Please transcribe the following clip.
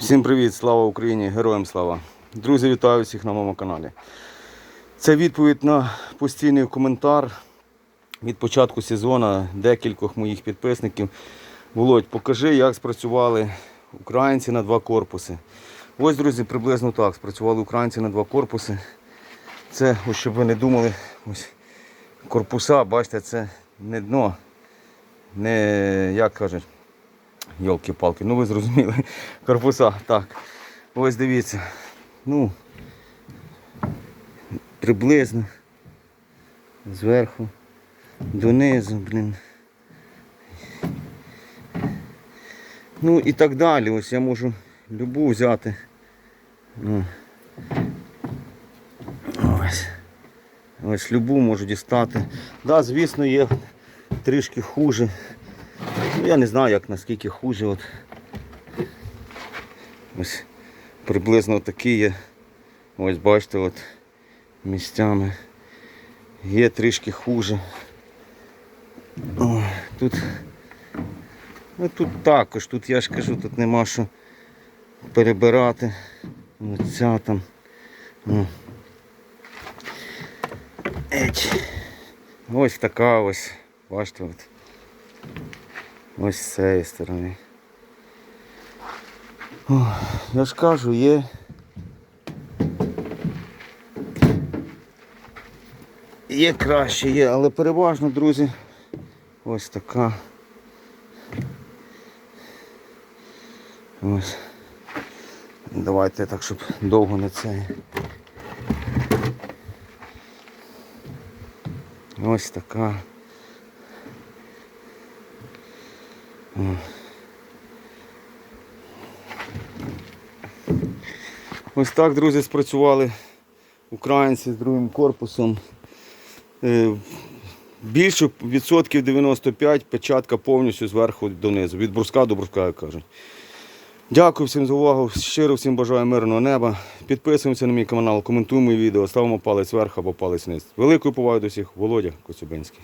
Всім привіт, слава Україні, героям слава. Друзі, вітаю всіх на моєму каналі. Це відповідь на постійний коментар від початку сезону декількох моїх підписників. Володь, покажи, як спрацювали українці на два корпуси. Ось, друзі, приблизно так спрацювали українці на два корпуси. Це, ось щоб ви не думали, ось корпуса, бачите, це не дно, не як кажуть. Йолки-палки, ну ви зрозуміли. Корпуса, так. Ось дивіться. Ну, приблизно. Зверху. Донизу, блін. Ну і так далі. Ось я можу любу взяти. Ну. Ось. Ось любу можу дістати. Да, звісно, є трішки хуже. Ну, я не знаю, як наскільки хуже. От. Ось приблизно такі є. Ось бачите, от місцями. Є трішки хуже. О, тут, ну, тут також, тут я ж кажу, тут нема що перебирати. Оця там. О. Еть. Ось така ось. Бачите, от. Ось з цієї сторони. Я ж кажу, є. Є краще, є, але переважно, друзі, ось така. Ось. Давайте так, щоб довго не це. Ось така. Ось так, друзі, спрацювали українці з другим корпусом. Е, Більше відсотків 95 печатка повністю зверху донизу. Від бруска до бруска, як кажуть. Дякую всім за увагу. Щиро всім бажаю мирного неба. Підписуємося на мій канал, коментуємо відео, ставимо палець вверх або палець вниз. Великою повагою до всіх, Володя Коцюбинський.